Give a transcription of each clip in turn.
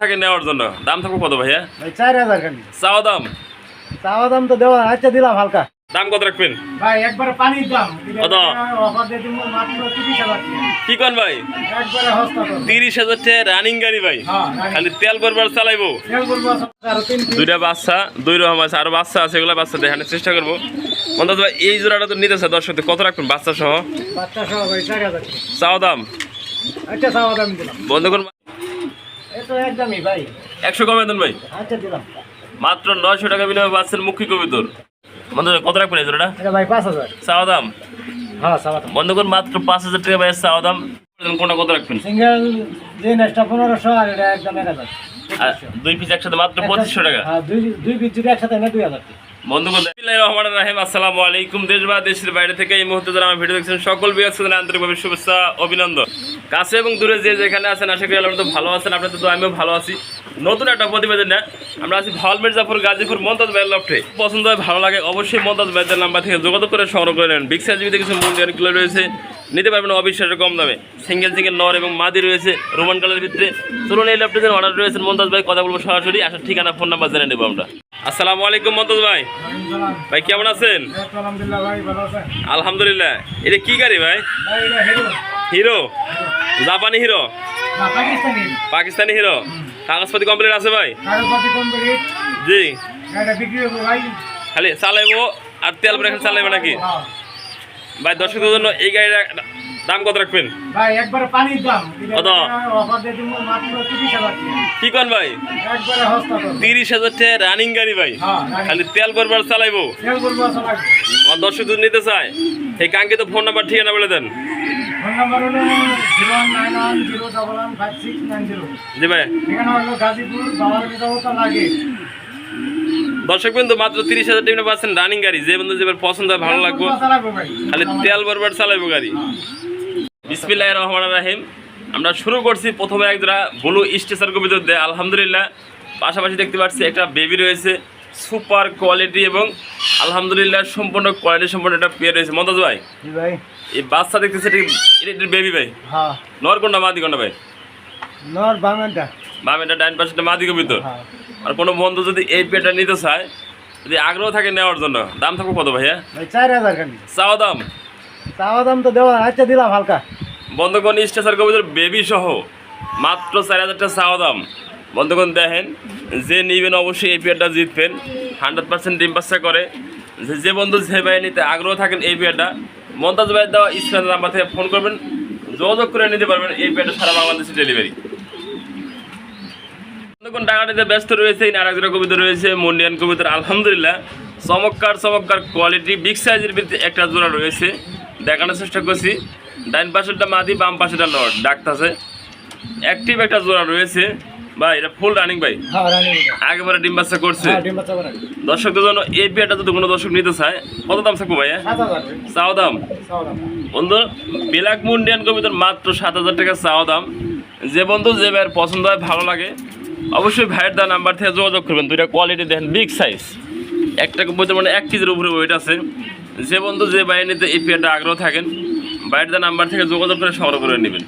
থাকে নেওয়ার জন্য। দাম থাকব কত ভাইয়া? ভাই চার হাজার চাওয়া দাম? চাওয়া দাম তো দেওয়া আচ্ছা দিলাম হালকা। দাম কত রাখবেন? ভাই একবারে পানির দাম। কত? কি কন ভাই? তিরিশ হাজার টাকা রানিং গাড়ি ভাই। হ্যাঁ খালি তেল করবার চালাইবো। দুইটা বাচ্চা দুই রকম আছে আরও বাচ্চা আছে এগুলো বাচ্চা দেখানোর চেষ্টা করব। মন্দাজ ভাই এই জোড়াটা তো নিতেছে দর্শক কত রাখবেন বাচ্চা সহ বাচ্চা সহ ভাই। চাওয়া দাম? আচ্ছা চাওয়া দাম বন্ধ করুন এই তো একদমই ভাই একশো কমে দেন ভাই? আচ্ছা মাত্র নয়শো টাকা বিনিময়ে পাচ্ছেন মুখ্য কবিতর। ভাই কত রাখবেন এই ওটা চাওয়া দাম? বন্ধ করুন মাত্র পাঁচ হাজার টাকা ভাই চাওয়া দাম? কোনটা কত রাখবেন? সিঙ্গেল নেক্সটটা পনেরোশো আর এটা একদম এক হাজার। দুই পিস একসাথে মাত্র পঁচিশশো টাকা। হ্যাঁ দুই দুই পিস যদি একসাথে দুই হাজার। আসসালামু আলাইকুম। দেশ বা দেশের বাইরে থেকে এই মুহূর্তে সকল আন্তরিকভাবে অভিনন্দন। কাছে এবং দূরে যে যেখানে তো ভালো আছেন। তো আমিও ভালো আছি। নতুন একটা আমরা আছি গাজীপুর পছন্দ হয়, ভালো লাগে, অবশ্যই মমতাজ ভাইদের নাম্বার থেকে যোগাযোগ করে সংগ্রহ করে নেন। বিগ সাইজ কিছু মন্দির রয়েছে। নিতে পারবেন অবিশ্বাসের কম দামে। সিঙ্গেল সিঙ্গেল নর এবং মাদি রয়েছে রোমান কালারের ভিতরে। চলুন এই ল্যাপটপের অর্ডার রয়েছে মমতাজ ভাই কথা বলব সরাসরি। আসার ঠিকানা ফোন নাম্বার জেনে নেব আমরা। আসসালামু আলাইকুম মমতাজ ভাই। ভাই কেমন আছেন? আলহামদুলিল্লাহ এটা কি গাড়ি ভাই? হিরো। জাপানি হিরো? পাকিস্তানি। হিরো? কাগজপাতি কমপ্লিট আছে ভাই? জি। খালি চালাইবো আর তেল ব্রেক চালাইবো নাকি? হ্যাঁ। ভাই দর্শকদের জন্য এই গাড়ির দাম কত রাখবেন? ভাই একবারে পানির দাম। কত? কি কন ভাই? তো তিরিশ হাজার টাকা রানিং গাড়ি ভাই। হ্যাঁ খালি তেল করবার চালাইবো। আমার দর্শক যদি নিতে চায় এই কাঙ্ক্ষিত ফোন নাম্বার ঠিকানা বলে দেন। জি ভাই। এখানে হলো গাজীপুর দর্শক বিন্দু মাত্র তিরিশ হাজার টাকা পাচ্ছেন রানিং গাড়ি। যে বন্ধু যে পছন্দ হয় ভালো লাগবে। ভাই খালি তেল বরবার চালাইবো গাড়ি। বিসমিল্লাহ রহমান রাহিম। আমরা শুরু করছি প্রথমে একজোড়া ব্লু স্টেশন কবিতর দেয় আলহামদুলিল্লাহ পাশাপাশি দেখতে পাচ্ছি একটা বেবি রয়েছে সুপার কোয়ালিটি এবং আলহামদুলিল্লাহ সম্পূর্ণ কোয়ালিটি সম্পূর্ণ একটা পেয়ে রয়েছে। মমতাজ ভাই ভাই। এই বাচ্চা দেখতেছে এটা বেবি ভাই? হ্যাঁ। নর কোনটা মাদি কোনটা ভাই? নর বামেনটা। বাম এটা ডাইন পাশে মাদি কবিতর হ্যাঁ। আর কোনো বন্ধু যদি এই পেটা নিতে চায় যদি আগ্রহ থাকে নেওয়ার জন্য দাম থাকব কত ভাইয়া? ভাই চার হাজার চাওয়া দাম? চাওয়া দাম তো দেওয়া আচ্ছা দিলাম হালকা। বন্ধুগণ স্টেশন কবিতার বেবি সহ মাত্র চার হাজার টাকা চাওয়া দাম। বন্ধুগণ দেখেন যে নিবেন অবশ্যই এই পেয়ারটা জিতবেন। হান্ড্রেড পার্সেন্ট ডিম বাচ্চা করে। যে যে বন্ধু যে ভাই নিতে আগ্রহ থাকেন এই পেয়ারটা মমতাজ ভাইয়ের দেওয়া স্ক্রিন নাম্বার থেকে ফোন করবেন। যোগাযোগ করে নিতে পারবেন এই পেয়ারটা সারা বাংলাদেশে ডেলিভারি বন্ধুগণ টাকাটিতে ব্যস্ত রয়েছে এই নারাজরা কবিতা রয়েছে মন্ডিয়ান কবিতার আলহামদুলিল্লাহ। চমৎকার চমৎকার কোয়ালিটি বিগ সাইজের ভিতরে একটা জোড়া রয়েছে। দেখানোর চেষ্টা করছি। ডাইন পাশেরটা মাদি বাম পাশেরটা নট ডাকতেছে। অ্যাক্টিভ একটা জোড়া রয়েছে। ভাই এটা ফুল রানিং ভাই? হ্যাঁ একেবারে ডিম বাচ্চা করছে। হ্যাঁ দর্শকদের জন্য এই পেয়ারটা যদি কোনো দর্শক নিতে চায় কত দাম থাকব ভাইয়া সাত হাজার। চাও দাম? বন্ধু ব্ল্যাক মুন্ডিয়ান কবিতার মাত্র সাত হাজার টাকা চাও দাম। যে বন্ধু যে ভাইয়ের পছন্দ হয় ভালো লাগে। অবশ্যই ভাইয়ের দা নাম্বার থেকে যোগাযোগ করবেন। দুইটা কোয়ালিটি দেখেন বিগ সাইজ একটা কবিতার মানে এক কেজির উপরে ওয়েট আছে। যে বন্ধু যে বাইরে নিতে এই পেয়ারটা আগ্রহ থাকেন বাইরের দা নাম্বার থেকে যোগাযোগ করে সংগ্রহ করে নেবেন।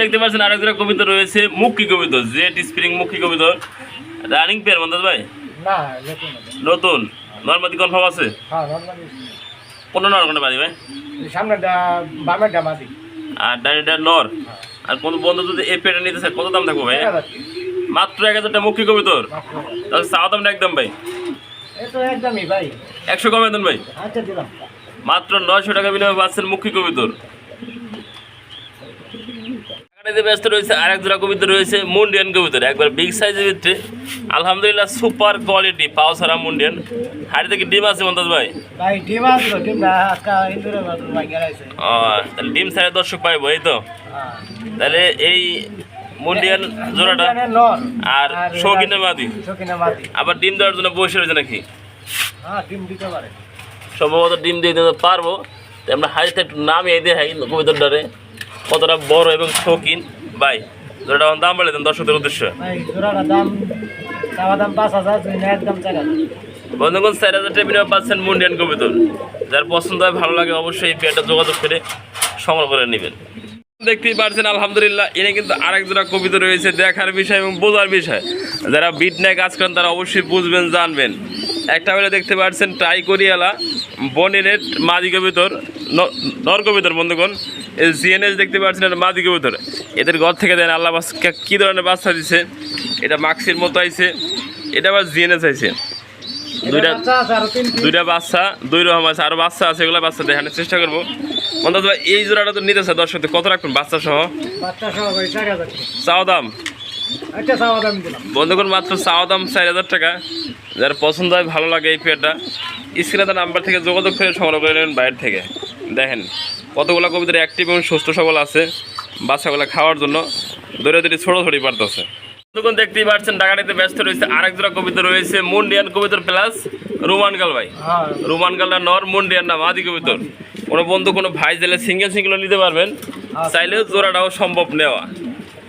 দেখতে পাচ্ছেন আরেকটা কবিতা রয়েছে মুখী কবিতা জেট স্প্রিং মুখী কবিতা। রানিং পেয়ার মন্দাজ ভাই। নতুন। নর্মাদি কনফার্ম আছে? হ্যাঁ কোনো নর কোনো বাড়ি ভাই? সামনে বামের ডামাদি আর ডাইনিটা নর? আর কোন বন্ধু যদি এই পেটে নিতে চায় কত দাম থাকবে ভাই? মাত্র এক হাজার টাকা মুখী কবি তোর। তাহলে চাওয়া দামটা একদম ভাই। একশো কমে দেন ভাই। আচ্ছা মাত্র নয়শো টাকা বিনিময়ে পাচ্ছেন মুখী কবি তোর। ব্যস্ত রয়েছে আর এক জোড়া কবিতা রয়েছে মুন্ডিয়ান কবিতর একবার বিগ সাইজের ভিতরে। আলহামদুলিল্লাহ সুপার কোয়ালিটি পাও সারা মুন্ডিয়ান। হাড়ি থেকে ডিম আছে মন্তাজ ভাই? ডিম সাইডে দর্শক পাইবো এই তো। হ্যাঁ। তাহলে এই মুন্ডিয়ান জোড়াটা আর শৌখিনে মাদি। আবার ডিম দেওয়ার জন্য বসে রয়েছে নাকি? হ্যাঁ সম্ভবত ডিম দিয়ে দিতে পারব। আমরা হাইতে একটু নামিয়ে দিয়ে হাই কবিতার ডারে কতটা বড় এবং শৌখিন। বাই আমার দাম বলে দেন দর্শকদের উদ্দেশ্যে। জোড়াটা চার হাজার। বন্ধুগণ চার হাজার টেবিলে পাচ্ছেন মুন্ডিয়ান কবিতর। যার পছন্দ হয় ভালো লাগে অবশ্যই এই পেয়ারটা যোগাযোগ করে সংগ্রহ করে নেবেন। দেখতেই পারছেন, আলহামদুলিল্লাহ। এনে কিন্তু আরেক জোড়া কবিতা রয়েছে দেখার বিষয় এবং বোঝার বিষয়। যারা বিট নিয়ে কাজ করেন, তারা অবশ্যই বুঝবেন, জানবেন। একটা হলে দেখতে পাচ্ছেন ট্রাই করিয়ালা বনিনেট মাদি কবিতর নর কবিতর বন্ধুগণ। জিএনএস দেখতে পাচ্ছেন এটা মাদি কবিতর। এদের ঘর থেকে দেন আল্লাহ কী ধরনের বাচ্চা দিছে? এটা মাক্সির মতো আইছে, এটা আবার জিএনএস আইছে। দুইটা বাচ্চা। দুইটা দুই রকম আছে আরও বাচ্চা আছে এগুলো বাচ্চা দেখানোর চেষ্টা করব। মন্দাজ ভাই এই জোড়াটা তো নিতেছে দর্শক কত রাখবেন বাচ্চা সহ? চাও দাম? বন্ধুগণ মাত্র চাও দাম চার হাজার টাকা। যার পছন্দ হয় ভালো লাগে এই পেয়ারটা। স্ক্রিনে নাম্বার থেকে যোগাযোগ করে সংগ্রহ করে নেবেন বাইরে থেকে। দেখেন কতগুলো কবিতার অ্যাক্টিভ এবং সুস্থ সবল আছে বাচ্চাগুলো খাওয়ার জন্য। দৌড়ে দৌড়ে ছোটো ছড়ি পারতেছে। দেখতেই পাচ্ছেন ডাকাটিতে ব্যস্ত রয়েছে আরেক জোড়া কবিতা রয়েছে মুন্ডিয়ান কবিতার প্লাস ভাই। হ্যাঁ। নর মুন্ডিয়ান নাম আদি কবিতর। কোনো বন্ধু কোনো ভাই দিলে সিঙ্গেল সিঙ্গেল নিতে পারবেন। চাইলেও জোড়াটাও সম্ভব নেওয়া।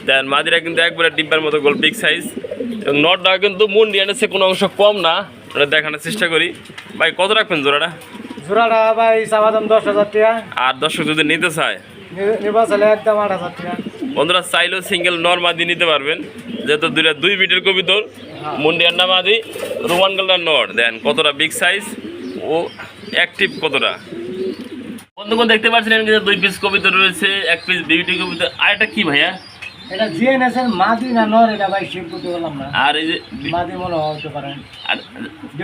দেন মাদিরা কিন্তু একবারে ডিব্বার মতো গোল বিগ সাইজ এবং নটটা কিন্তু মুন্ডিয়ানের সে কোনো অংশ কম না। ওটা দেখানোর চেষ্টা করি। ভাই কত রাখবেন জোড়াটা? জোড়াটা ভাই চাওয়া দাম দশ হাজার টাকা। আর দর্শক যদি নিতে চায়? নিবা চাইলে একদম আট হাজার টাকা। বন্ধুরা চাইলেও সিঙ্গেল নর মাদি নিতে পারবেন। যেহেতু দুইটা দুই বিটের কবিতর মুন্ডিয়ান নাম আদি রোমান গালটা নর। দেন কতটা বিগ সাইজ ও অ্যাক্টিভ কতটা? বন্ধুগণ দেখতে পাচ্ছেন মধ্যে দুই পিস কবিতা রয়েছে এক পিস বিউটি কবিতা আর এটা কি ভাইয়া? এটা জিএনএস এর মাদি না নর এটা ভাই শিব করতে বললাম না। আর এই যে মাদি মনে হতে পারে। আর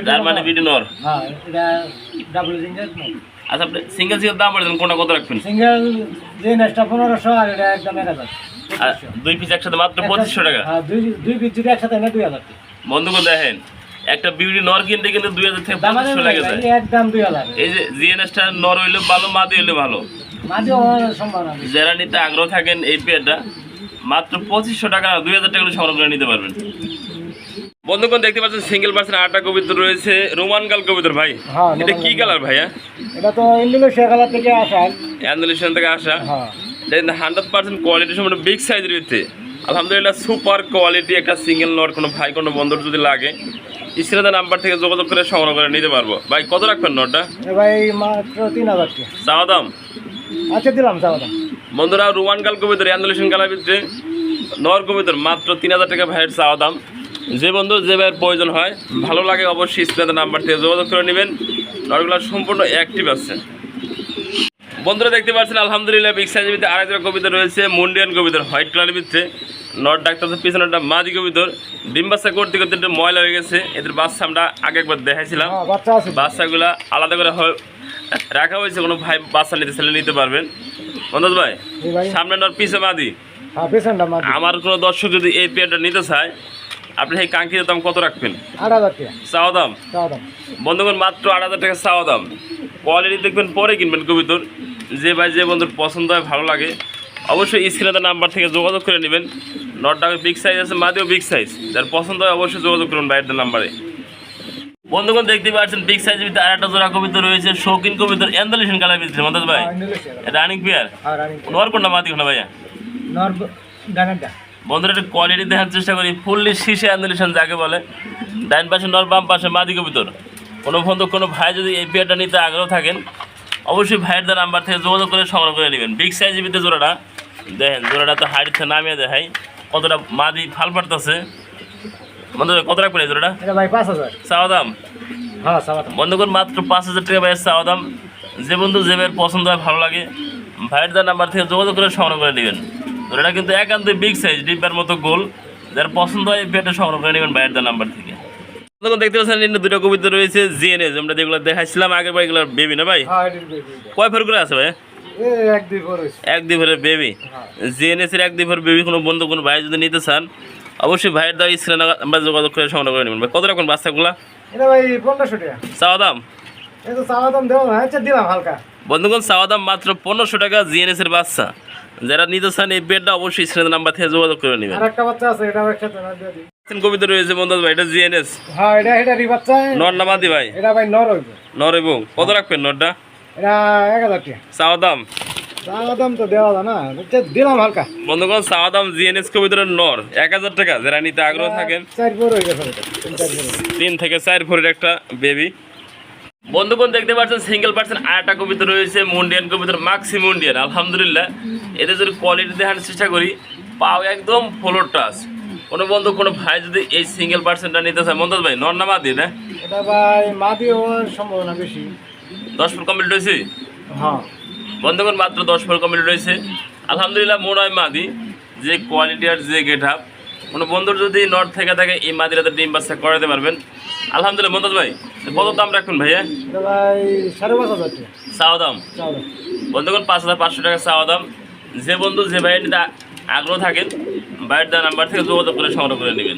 তার মানে বিউটি নর। হ্যাঁ এটা ডাবল জিঞ্জার আচ্ছা আপনি সিঙ্গেল সিঙ্গেল দাম দেন কোনটা কত রাখবেন? সিঙ্গেল জিএনএসটা পনেরোশো আর এটা একদম এক হাজার। দুই পিস একসাথে মাত্র পঁচিশশো টাকা। হ্যাঁ দুই দুই পিস যদি একসাথে নেয় দুই হাজার টাকা দেখেন একটা বিউটি নর কিনতে কিন্তু দুই হাজার থেকে পঁচিশশো লাগে যায়। একদম দুই হাজার। এই যে জিএনএসটা নর হইলে ভালো মাদি হইলে ভালো। মাঝে হওয়ার সম্ভাবনা বেশি। যারা নিতে আগ্রহ থাকেন এই পেয়ারটা মাত্র পঁচিশশো টাকা দুই হাজার টাকা সংগ্রহ করে নিতে পারবেন। বন্ধুগণ দেখতে পাচ্ছেন সিঙ্গেল পার্সেন্ট আটটা কবিতর রয়েছে রোমান গাল কবিতর ভাই। হ্যাঁ, এটা কি। কালার ভাইয়া? এটা তো ইন্দোনেশিয়া কালার থেকে আসা। অ্যান্ডুলেশন থেকে আসা। হ্যাঁ। হান্ড্রেড পার্সেন্ট কোয়ালিটি সম্পূর্ণ বিগ সাইজের রয়েছে আলহামদুলিল্লাহ সুপার কোয়ালিটি একটা সিঙ্গেল নট কোনো ভাই কোনো বন্ধুর যদি লাগে স্ক্রিনে নাম্বার থেকে যোগাযোগ করে সংগ্রহ করে নিতে পারব। ভাই কত রাখবেন নটটা? ভাই মাত্র তিন হাজার চাওয়া দাম? আচ্ছা দিলাম চাওয়া দাম। বন্ধুরা রোমান গাল কবিতর অ্যান্ডুলেশন কালার ভিতরে। নর কবিতর মাত্র তিন হাজার টাকা ভাইয়ের চাওয়া দাম। যে বন্ধু যে ভাইয়ের প্রয়োজন হয় ভালো লাগে অবশ্যই স্ক্রিনে নাম্বার থেকে যোগাযোগ করে নেবেন। নটগুলো সম্পূর্ণ অ্যাক্টিভ আছে। বন্ধুরা দেখতে পাচ্ছেন আলহামদুলিল্লাহ বিগ সাইজের আরেকটা কবিতা রয়েছে মুন্ডিয়ান কবিতর হোয়াইট কালারের ভিতরে। নট ডাক্তার পিছনেটা মাদি কবিতর। ডিম বাচ্চা করতে করতে একটু ময়লা হয়ে গেছে। এদের বাচ্চা আমরা আগে একবার দেখাইছিলাম। হ্যাঁ বাচ্চাগুলা আলাদা করে রাখা হয়েছে কোনো ভাই বাচ্চা নিতে চাইলে নিতে পারবেন। মনোজ ভাই সামনে নট পিছে মাদি হ্যাঁ আমার কোনো দর্শক যদি এই পেয়ারটা নিতে চায় আপনি সেই কাঙ্ক্ষিত দাম কত রাখবেন? চাওয়া দাম? বন্ধুগণ মাত্র আট হাজার টাকা চাওয়া দাম। কোয়ালিটি দেখবেন পরে কিনবেন কবিতর। যে ভাই যে বন্ধুর পছন্দ হয় ভালো লাগে অবশ্যই স্ক্রিনে নাম্বার থেকে যোগাযোগ করে নেবেন। নটটাকে বিগ সাইজ আছে মাদিও বিগ সাইজ যার পছন্দ হয় অবশ্যই যোগাযোগ করুন বাইরের নাম্বারে। বন্ধুগণ দেখতে পাচ্ছেন বিগ সাইজের ভিতরে আরেকটা জোড়া কবিতা রয়েছে শৌখিন কবিতর অ্যান্ডালিশন কালার ভিতরে মন্দাজ ভাই। রানিং পেয়ার নর কোনটা মাদি কোনটা ভাইয়া? বন্ধুরা একটু কোয়ালিটি দেখার চেষ্টা করি। ফুললি শীষে অ্যান্ডালিশন যাকে বলে। ডাইন পাশে নর বাম পাশে মাদি কবিতর। কোনো বন্ধু কোনো ভাই যদি এই পেয়ারটা নিতে আগ্রহ থাকেন অবশ্যই ভাইয়ের দ্বারা নাম্বার থেকে যোগাযোগ করে সংগ্রহ করে নেবেন। বিগ সাইজের ভিতরে জোড়াটা দেখেন জোড়াটা তো হাইট থেকে নামিয়ে দেখাই। কতটা মাদি ফাল পারতেছে বন্ধুরা কত রাখবেন এই জোড়াটা? এটা ভাই পাঁচ হাজার। চাওয়া দাম? হ্যাঁ চাওয়া দাম। বন্ধুগণ মাত্র পাঁচ হাজার টাকা ভাইয়ের চাওয়া দাম? যে বন্ধু যে ভাইয়ের পছন্দ হয় ভালো লাগে ভাইয়ের দ্বারা নাম্বার থেকে যোগাযোগ করে সংগ্রহ করে নেবেন। এটা কিন্তু একান্ত বিগ সাইজ ডিব্বার মতো গোল। যার পছন্দ হয় পেটে সংগ্রহ করে নেবেন ভাইয়ের দ্বারা নাম্বার থেকে। বন্ধুগণ দেখতে পাচ্ছেন দুটো কবিতা রয়েছে জিএনএস আমরা যেগুলো দেখাইছিলাম আগের বার এগুলো বেবি না ভাই? হ্যাঁ। কয় ফের করে আছে ভাই? এক দুই বেবি হ্যাঁ। জিএনএস এর এক দুই বেবি কোনো বন্ধু কোনো ভাই যদি নিতে চান অবশ্যই ভাইয়ের দ্বারা স্ক্রিনে নাম্বার যোগাযোগ করে সংগ্রহ করে নেবেন। ভাই কত রকম বাচ্চাগুলা? এটা ভাই পনেরোশো টাকা। চাওয়া দাম? এটা চাওয়া দাম দেওয়া আচ্ছা দিলাম হালকা। বন্ধুগণ চাওয়া দাম মাত্র পনেরোশো টাকা জিএনএস এর বাচ্চা। যারা নিতে চান এই বেডটা অবশ্যই স্ক্রিনে নাম্বার থেকে যোগাযোগ করে নেবেন। আর একটা বাচ্চা আছে এটাও একসাথে না দিয়ে দিই। কবিতা রয়েছে বন্ধু ভাই এটা জিএনএস। হ্যাঁ এটা এটা রি বাচ্চা। নর নামাদি ভাই? এটা ভাই নর হইব। নর কত রাখবেন নরটা? এটা এক হাজার টাকা। চাওয়া দাম? চাওয়া দাম তো দেওয়া না দিলাম হালকা। বন্ধুগণ চাওয়া দাম জিএনএস কবিতার নর এক হাজার টাকা। যারা নিতে আগ্রহ থাকেন। চার বড় হয়ে গেছে তিন থেকে চার ভরির একটা বেবি বন্ধুগণ দেখতে পাচ্ছেন সিঙ্গেল পার্সেন্ট আয়টা কবিতা রয়েছে মুন্ডিয়ান কবিতার মাক্সি মুন্ডিয়ান আলহামদুলিল্লাহ। এদের যদি কোয়ালিটি দেখানোর চেষ্টা করি পাও একদম ফ্লোর টাচ কোনো বন্ধু কোনো ভাই যদি এই সিঙ্গেল পার্সেন্টটা নিতে চায় মন্দাজ ভাই নর না মাদি না? এটা ভাই মাদি হওয়ার সম্ভাবনা বেশি। দশ ফুল কমপ্লিট হয়েছে? হ্যাঁ। বন্ধুগণ মাত্র দশ ফুল কমপ্লিট রয়েছে আলহামদুলিল্লাহ মনে হয় মাদি যে কোয়ালিটি আর যে গেট আপ কোনো বন্ধুর যদি নর্থ থেকে থাকে এই মাদিরাতে ডিম বাচ্চা করাতে পারবেন। আলহামদুলিল্লাহ মন্দাজ ভাই। কত দাম রাখুন ভাইয়া? সাড়ে পাঁচ হাজার চাওয়া পাঁচ হাজার পাঁচশো টাকা চাওয়া দাম। যে বন্ধু, যে ভাইয়ের আগ্রহ থাকেন বাইরের দেওয়া নাম্বার থেকে যোগাযোগ করে সংগ্রহ করে নেবেন।